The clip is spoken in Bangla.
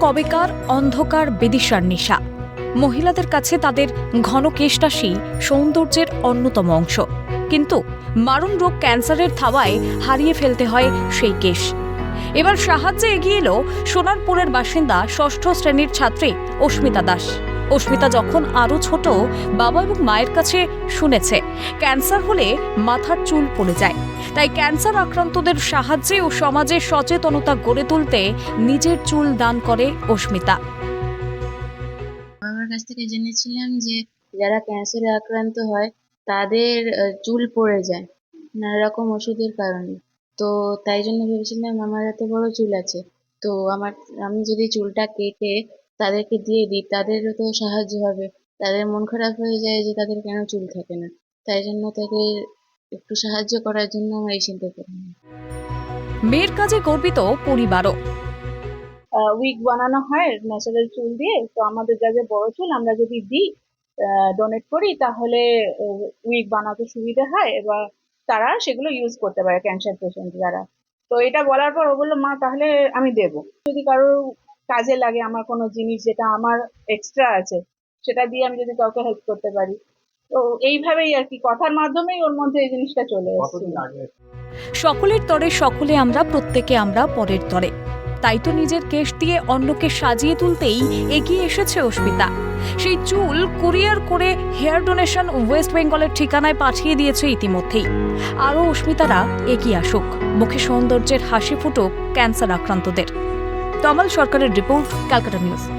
কবেকার অন্ধকার বেদিশার নিশা। মহিলাদের কাছে তাদের ঘন কেশটাসী সৌন্দর্যের অন্যতম অংশ। কিন্তু মারণ রোগ ক্যান্সারের থাওয়ায় হারিয়ে ফেলতে হয় সেই কেশ। এবার সাহায্যে এগিয়ে এলো সোনারপুরের বাসিন্দা ষষ্ঠ শ্রেণির ছাত্রী অস্মিতা দাস। অস্মিতা যখন আরও ছোট, বাবা এবং মায়ের কাছে শুনেছে, ক্যান্সার হলে মাথার চুল পড়ে যায়। তাই ক্যান্সার আক্রান্তদের সাহায্যে ও সমাজে সচেতনতা গড়ে তুলতে নিজের চুল দান করে অস্মিতা। বাবার কাছ থেকে জেনেছিলাম যে, যারা ক্যান্সারে আক্রান্ত হয়, তাদের চুল পড়ে যায় নানা রকম ওষুধের কারণে। তো তাই জন্য ভেবেছিলাম আমার এত বড় চুল আছে। তো আমার, আমি যদি চুলটা কেটে তাদেরকে দিয়ে দিই তাদেরও তো সাহায্য হবে। তাদের মন খারাপ হয়ে যায় যে তাদের কেন চুল থাকে না। তাই জন্য তাদের একটু সাহায্য করার জন্য আমার এই চিন্তা করলাম মেয়ের কাজে গর্বিত পরিবারও। উইক বানানো হয় ন্যাচারাল চুল দিয়ে। তো আমাদের যা যা বড় চুল আমরা যদি দিই ডোনেট করি তাহলে উইক বানাতে সুবিধা হয় এবার তারা সেগুলো ইউজ করতে পারে ক্যান্সার পেশেন্ট যারা। তো এটা বলার পর ও বলল মা তাহলে আমি দেব। যদি কারোর কাজে লাগে আমার কোনো জিনিস যেটা আমার এক্সট্রা আছে সেটা দিয়ে আমি যদি কাউকে হেল্প করতে পারি। তো এইভাবেই আর কি কথার মাধ্যমেই ওর মধ্যে এই জিনিসটা চলে এসেছে। সকলের তরে সকলে আমরা প্রত্যেকে আমরা পরের তরে। তাই তো নিজের কেশ দিয়ে অন্যকে সাজিয়ে তুলতেই এগিয়ে এসেছে অস্মিতা। সেই চুল কুরিয়ার করে হেয়ার ডোনেশন ওয়েস্ট বেঙ্গলের ঠিকানায় পাঠিয়ে দিয়েছে ইতিমধ্যেই। আরও অস্মিতারা এগিয়ে আসুক। মুখে সৌন্দর্যের হাসি ফুটুক ক্যান্সার আক্রান্তদের তমাল সরকারের রিপোর্ট ক্যালকাটা নিউজ।